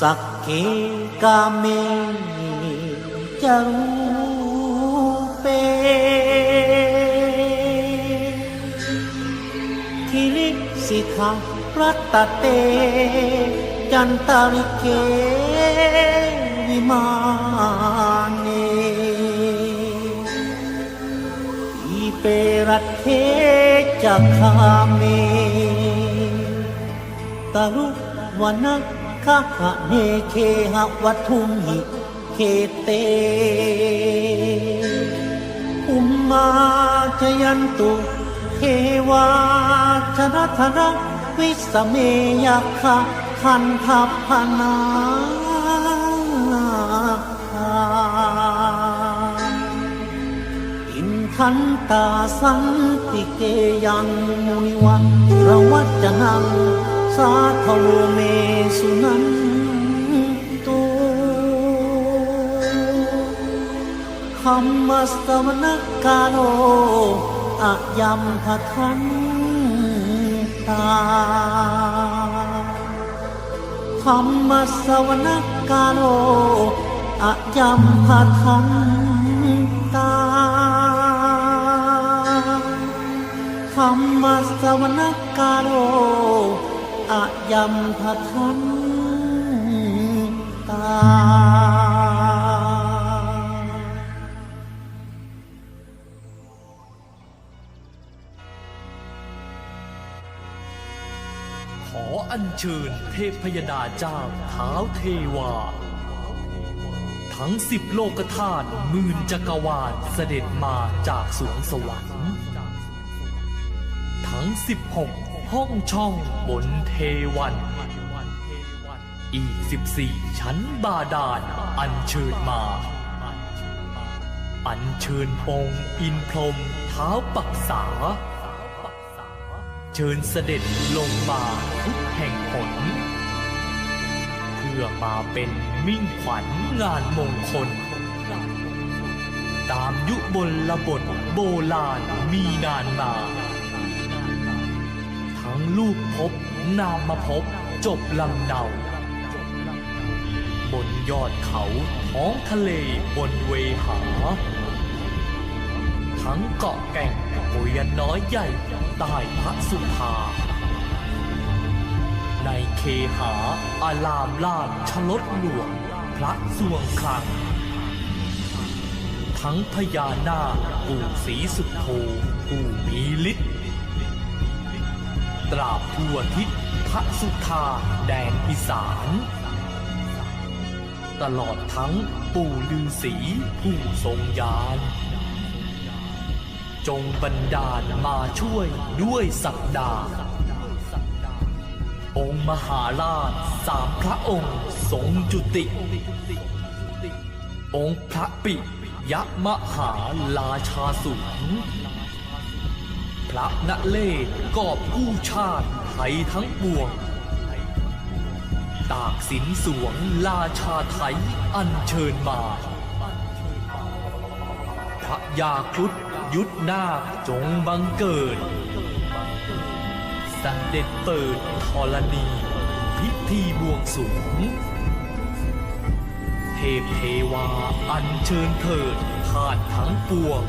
สักเกกาเมจะรู้เป็นคิริสิทารัตเต จันตาริเกวิมาเนอีเปรัตเทจักขาเมตารุวันะ คาหะเนเคหะวัทุมหิเคเตอุมมาจยันตุเทวาชนะธนะวิสเมยาคะคันทัพพนาอินทันตาสันติเกยังมุนิวันระวัจจนัง สาทโวเมสุนันตุคำมัสวนกาโลอะยัมพทันตาธรรมสวนกาโลอยัมพทันตาธรรมสวนกาโล อะยมพทันตา ขออัญเชิญเทพยดาเจ้าเท้าวเทวา ทั้งสิบโลกธาตุหมื่นจักรวาลเสด็จมาจากสวงสวรรค์ ทั้งสิบหก ห้องช่องบนเทวัน อีกสิบสี่ชั้นบาดาลอัญเชิญมา อัญเชิญปงอินพรมเท้าปักษา เชิญเสด็จลงมาทุกแห่งผล เพื่อมาเป็นมิ่งขวัญงานมงคล ตามยุบลระบทโบราณมีนานมา งลูกพบ นามมาพบ จบลำเนา บนยอดเขาท้องทะเลบนเวหา ทั้งเกาะแก่งปุยน้อยใหญ่ใต้พระสุธาในเคหาอารามลาดชลดหลวง พระสวงคลัง ทั้งพญานาคปู่ศรีสุโธปู่มีฤทธิ์ ตราบทั่วทิศพระสุธาแดนอีสาน ตลอดทั้งปู่ลือศีผู้ทรงยาน จงบันดาลมาช่วยด้วยสักดา องค์มหาราชสามพระองค์ทรงจุติ องค์พระปิยะมหาลาชาสูง พระนเลศกอบกู้ชาติไทยทั้งปวง ตากสินสวงราชาไทยอัญเชิญมา พระยาครุฑยุทธนาจงบังเกิดสัเด็จเปิดธรณี พิธีบวงสรวงเทพเทวาอัญเชิญเถิดทานทั้งปวง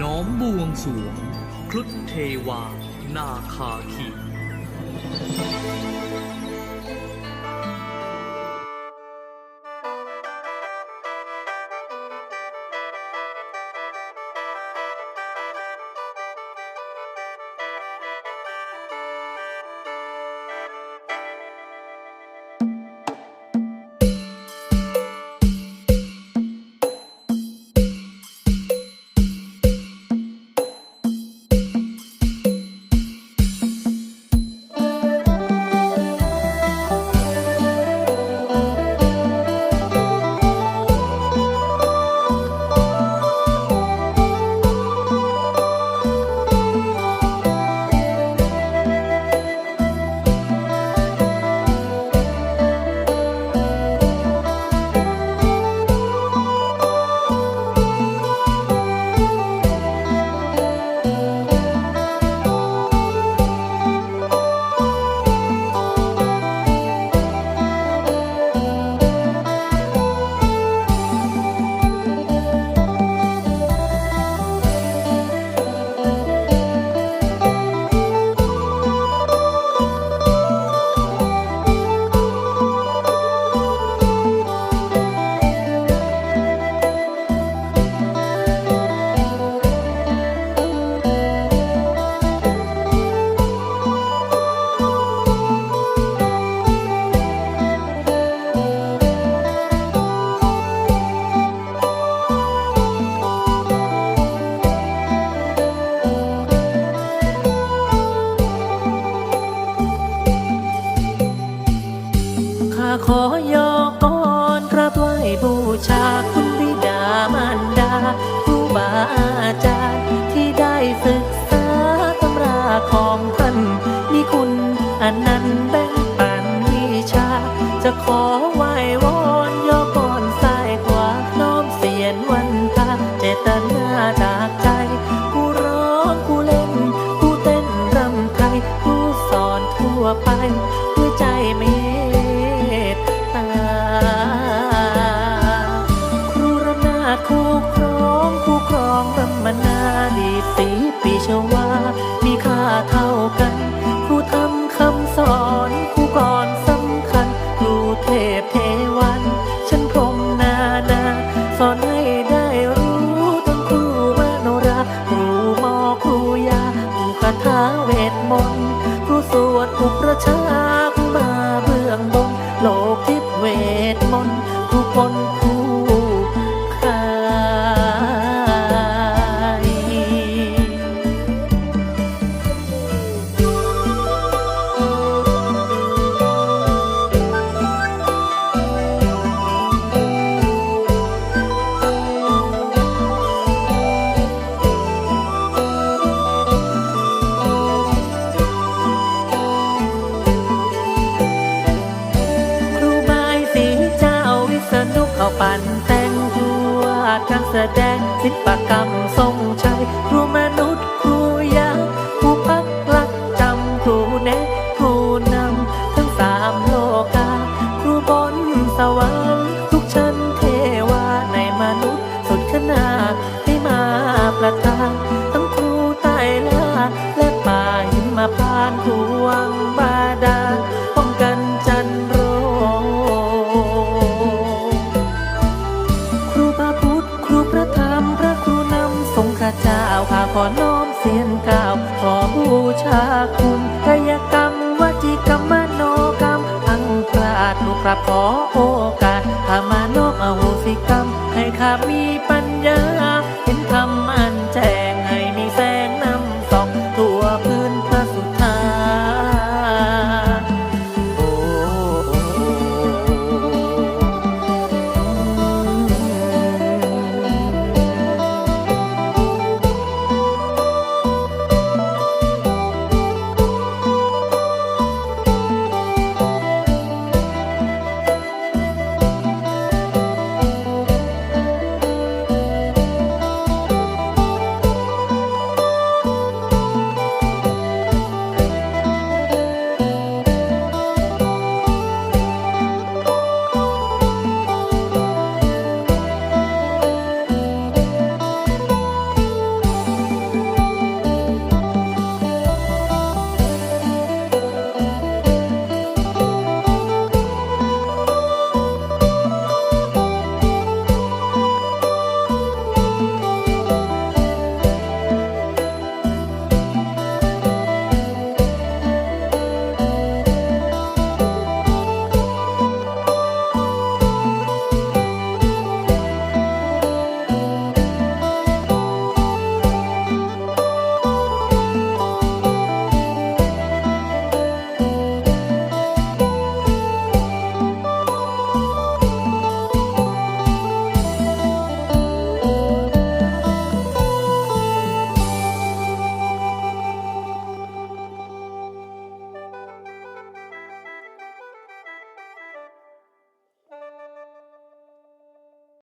น้อมบวงสวงครุฑเทวา นาคาขี ศึกษาตำราของท่านมีคุณอันนั้นต์แบ่งปันวิชา จะขอไหว้วอนย่อก่อนซ้ายขวาน้อมเสียนวันทาเจตนาจากใจผู้ร้องผู้เล่นผู้เต้นรำไทยผู้สอนทั่วไปด้วยใจเมตตา คู่ครองคู่ครองรำมนาดีสีปีชวา มีค่าเท่ากัน ผู้ทำคำสอนครูก่อนสำคัญครูเทพเทวัน เขาปั่นแต่งตัวการแสดงศิลปกรรมทรงชัยครูมนุษย์ครูยาครูพักลักจำครูแนะครูนำทั้งสามโลกา ครูบนสวรรค์ทุกชั้นเทวาในมนุษย์สุดขนาดให้มาประทานทั้งครูใต้ลาและป่าหิมพานครู ขอโอกาสพามาน้อมอโหสิกรรมให้ข้ามี